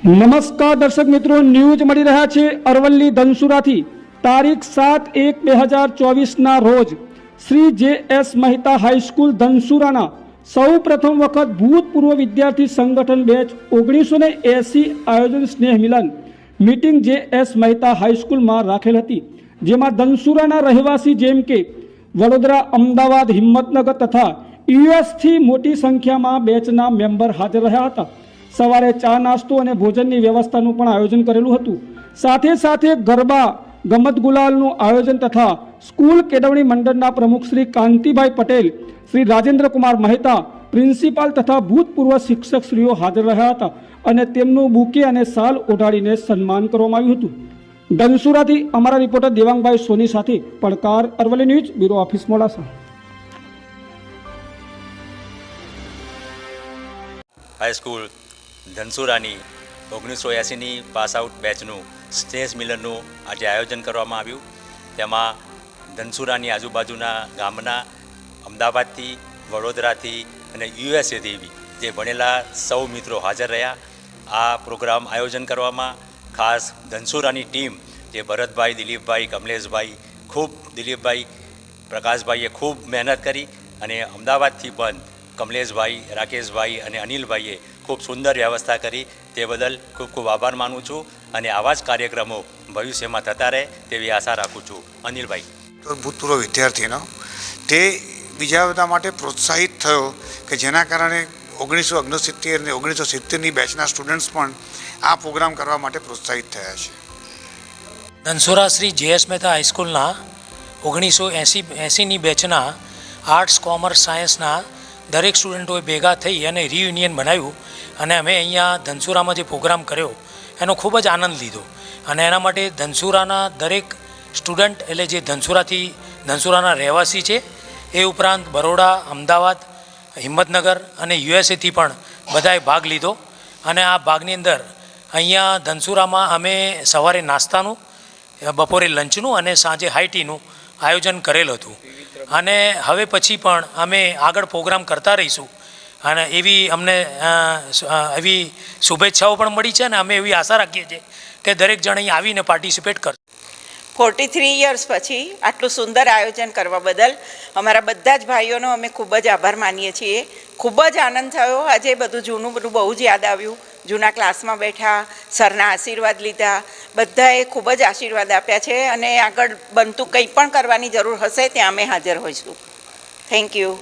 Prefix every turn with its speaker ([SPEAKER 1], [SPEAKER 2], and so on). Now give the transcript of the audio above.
[SPEAKER 1] નમસ્કાર દર્શક મિત્રો, ન્યૂઝ મળી રહ્યા છે અરવલ્લી ધનસુરાથી. તારીખ સાત એક બે હજાર ચોવીસના રોજ શ્રી જે એસ મહેતા હાઈસ્કૂલ ધનસુરાના સૌ પ્રથમ વખત ભૂતપૂર્વ વિદ્યાર્થી સંગઠન બેચ ઓગણીસો ને એંસી આયોજન સ્નેહ મિલન મિટિંગ જે એસ મહેતા હાઈસ્કૂલમાં રાખેલ હતી, જેમાં ધનસુરાના રહેવાસી જેમ કે વડોદરા, અમદાવાદ, હિંમતનગર તથા યુએસથી મોટી સંખ્યામાં બેચના મેમ્બર હાજર રહ્યા હતા. સવારે ચા નાસ્તો અને ભોજનની વ્યવસ્થાનું પણ આયોજન કરેલું હતું. સાથે સાથે ગરબા ગમત ગુલાલનું આયોજન તથા સ્કૂલ કેળવણી મંડળના પ્રમુખ શ્રી કાંતિભાઈ પટેલ, શ્રી રાજેન્દ્રકુમાર મહેતા, પ્રિન્સિપાલ તથા ભૂતપૂર્વ શિક્ષક શ્રીઓ હાજર રહ્યા હતા અને તેમનું બુકે અને સાલ ઓઢાડીને સન્માન કરવામાં આવ્યું હતું. ધનસુરાથી અમારા રિપોર્ટર દેવાંગભાઈ સોની સાથે Padkar Aravalli news, bureau office, Modasa.
[SPEAKER 2] High school ધનસુરાની ઓગણીસો એંસીની પાસ આઉટ બેચનું સ્ટેજ મિલનનું આજે આયોજન કરવામાં આવ્યું. તેમાં ધનસુરાની આજુબાજુના ગામના અમદાવાદથી, વડોદરાથી અને યુએસએથી જે ભણેલા સૌ મિત્રો હાજર રહ્યા. આ પ્રોગ્રામ આયોજન કરવામાં ખાસ ધનસુરાની ટીમ જે ભરતભાઈ, દિલીપભાઈ, કમલેશભાઈ, ખૂબ દિલીપભાઈ, પ્રકાશભાઈએ ખૂબ મહેનત કરી અને અમદાવાદથી પણ કમલેશભાઈ રાકેશભાઈ અને અનિલભાઈએ ખૂબ સુંદર વ્યવસ્થા કરી. તે બદલ ખૂબ ખૂબ આભાર માનું છું અને આવા જ કાર્યક્રમો ભવિષ્યમાં થતા રહે તેવી આશા રાખું છું. અનિલભાઈ.
[SPEAKER 3] ભૂતપૂર્વ વિદ્યાર્થીનો તે બીજા બધા માટે પ્રોત્સાહિત થયો કે જેના કારણે ઓગણીસો ઓગણસિત્તેર અને ઓગણીસો સિત્તેરની બેચના સ્ટુડન્ટ્સ પણ આ પ્રોગ્રામ કરવા માટે પ્રોત્સાહિત થયા છે.
[SPEAKER 4] ધનસુરા શ્રી જેએસ મહેતા હાઈસ્કૂલના ઓગણીસો એંસી એંસીની બેચના આર્ટ્સ કોમર્સ સાયન્સના દરેક સ્ટુડન્ટોએ ભેગા થઈ અને રિયુનિયન બનાવ્યું અને અમે અહીંયા ધનસુરામાં જે પ્રોગ્રામ કર્યો. એનો ખૂબ જ આનંદ લીધો. અને એના માટે ધનસુરાના દરેક સ્ટુડન્ટ એટલે જે ધનસુરાથી ધનસુરાના રહેવાસી છે, એ ઉપરાંત બરોડા, અમદાવાદ, હિંમતનગર અને યુએસએથી પણ બધાએ ભાગ લીધો. અને આ ભાગની અંદર અહીંયા ધનસુરામાં અમે સવારે નાસ્તાનું, બપોરે લંચનું અને સાંજે હાઈટીનું આયોજન કરેલ હતું. અને હવે પછી પણ અમે આગળ પ્રોગ્રામ કરતા રહીશું. અને એવી અમને એવી શુભેચ્છાઓ પણ મળી છે અને અમે એવી આશા રાખીએ છીએ કે દરેક જણ અહીં આવીને પાર્ટિસિપેટ કરશે.
[SPEAKER 5] ફોર્ટી થ્રી યર્સ પછી આટલું સુંદર આયોજન કરવા બદલ અમારા બધા જ ભાઈઓનો અમે ખૂબ જ આભાર માનીએ છીએ. ખૂબ જ આનંદ થયો. આજે બધું જૂનું બધું બહુ જ યાદ આવ્યું. જૂના ક્લાસમાં બેઠા, સરના આશીર્વાદ લીધા, બધાએ ખૂબ જ આશીર્વાદ આપ્યા છે અને આગળ બનતું કંઈ પણ કરવાની જરૂર હશે, ત્યાં અમે હાજર હોઈશું. Thank you